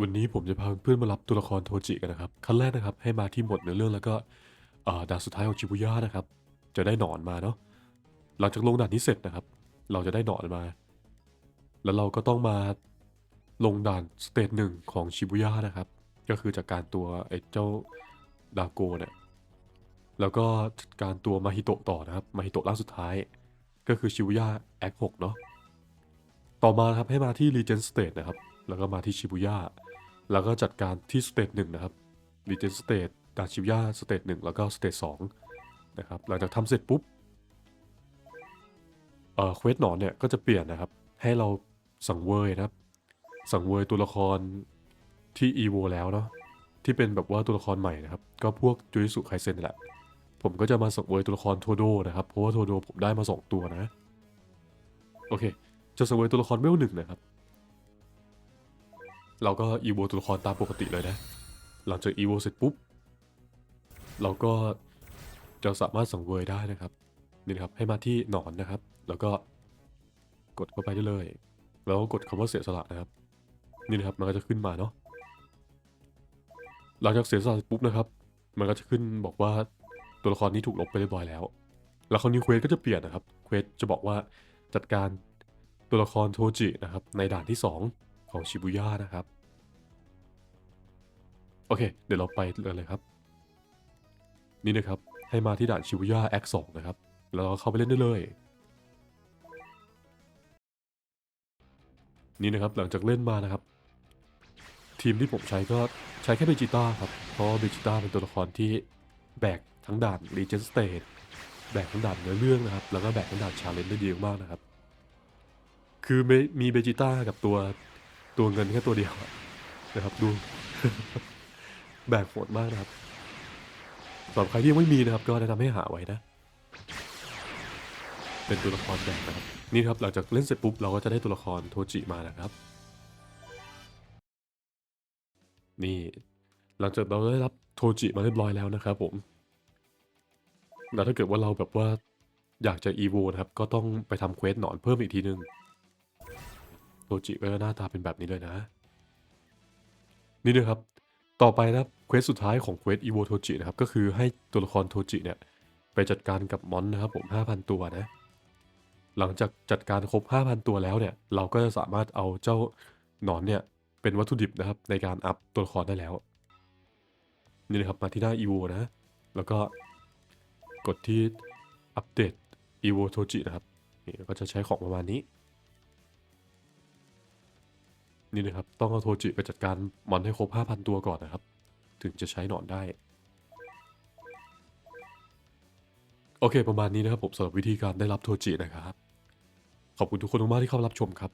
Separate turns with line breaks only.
วันนี้ผมจะพาเพื่อนมารับตัวละครโทจิกันนะครับขั้นแรกนะครับให้มาที่หมวดเนื้อเรื่องแล้วก็ด่านสุดท้ายของชิบุย่านะครับ จะได้หนอนมาเนาะหลังจากลงด่านนี้เสร็จนะครับ เราจะได้หนอนมา แล้วเราก็ต้องมาลงด่านสเตจหนึ่งของชิบุย่านะครับ ก็คือจากการตัวไอ้เจ้าดาโกเนี่ยแล้วก็จัดการตัวมาฮิโตะต่อนะครับมาฮิโตะล่างสุดท้าย ก็คือชิบุย่าแอค6เนาะต่อมาครับให้มาที่ Regent State นะครับ แล้วก็มาที่ชิบุย่า แล้วก็จัดการที่สเตจหนึ่งนะครับ Regent State ดาชิบย่าสเตจหนึ่งแล้วก็สเตจสองนะครับหลังจากทำเสร็จปุ๊บเอ่อเควสหนอนเนี่ยก็จะเปลี่ยนนะครับ ให้เราสังเวยนะครับ สังเวยตัวละครที่อีโวแล้วเนาะที่เป็นแบบว่าตัวละครใหม่นะครับ ก็พวกจูริสุไคเซนแหละ ผมก็จะมาสังเวยตัวละครโทโดนะครับ เพราะว่าโทโดผมได้มาสองตัวนะ โอเค จะสังเวยตัวละครเวลหนึ่งนะครับ เราก็อีโวตัวละครตามปกติเลยนะ หลังจากอีโวเสร็จปุ๊บ เราก็จะสามารถสังเวยได้นะครับ นี่นะครับ ให้มาที่หนอนนะครับ แล้วก็กดเข้าไปได้เลย แล้วกดคำว่าเสียสละนะครับ นี่นะครับ มันก็จะขึ้นมาเนาะ หลังจากเสียสละเสร็จปุ๊บนะครับ มันก็จะขึ้นบอกว่าตัวละครนี้ถูกลบไปเรียบร้อยแล้ว แล้วคราวนี้เควสก็จะเปลี่ยนนะครับ เควสจะบอกว่าจัดการตัวละครโทจินะครับในด่านที่ 2 ของชิบุย่านะครับ โอเค เดี๋ยวเราไปเลยเลยครับ นี่นะครับ ให้มาที่ด่านชิบุย่าแอคสองนะครับ แล้วเราเข้าไปเล่นได้เลย นี่นะครับหลังจากเล่นมานะครับ ทีมที่ผมใช้ก็ใช้แค่เบจิต้าครับ เพราะเบจิต้าเป็นตัวละครที่แบกทั้งด่าน Legend State แบกทั้งด่านเนื้อเรื่องนะครับ แล้วก็แบกทั้งด่านชาเลนจ์ได้ดีมากนะครับ คือมีเบจิต้ากับตัว ตัวเงินแค่ตัวเดียวนะครับดู แบกโหดมากนะครับสำหรับใครที่ยังไม่มีนะครับ ก็แนะนำให้หาไว้นะ เป็นตัวละครแบกนะครับนี่ครับหลังจากเล่นเสร็จปุ๊บเราก็จะได้ตัวละครโทจิมานะครับ นี่หลังจากเราได้รับโทจิมาเรียบร้อยแล้วนะครับผมแล้วถ้าเกิดว่าเราแบบว่าอยากจะอีโวนะครับ ก็ต้องไปทำเควสหนอนเพิ่มอีกทีนึง โทจิก็หน้าตาเป็นแบบนี้เลยนะ นี่นะครับ ต่อไปนะครับเควสสุดท้ายของเควสอีโวโทจินะครับ ก็คือให้ตัวละครโทจิเนี่ย ไปจัดการกับมอนนะครับผม 5,000 ตัวนะ หลังจากจัดการครบ 5,000 ตัวแล้วเนี่ย เราก็จะสามารถเอาเจ้าหนอนเนี่ย เป็นวัตถุดิบนะครับ ในการอัพตัวละครได้แล้ว นี่นะครับมาที่หน้า EVO นะ แล้วก็กดที่อัปเดต EVO Toji นะครับนี่ก็จะใช้ของประมาณนี้ นี่นะครับ ต้องเอาโทจิไปจัดการมอนให้ครบ 5,000 ตัวก่อนนะครับ ถึงจะใช้หนอนได้ โอเค ประมาณนี้นะครับผมสำหรับวิธีการได้รับโทจินะครับ ขอบคุณทุกคนมากที่เข้ามารับชมครับ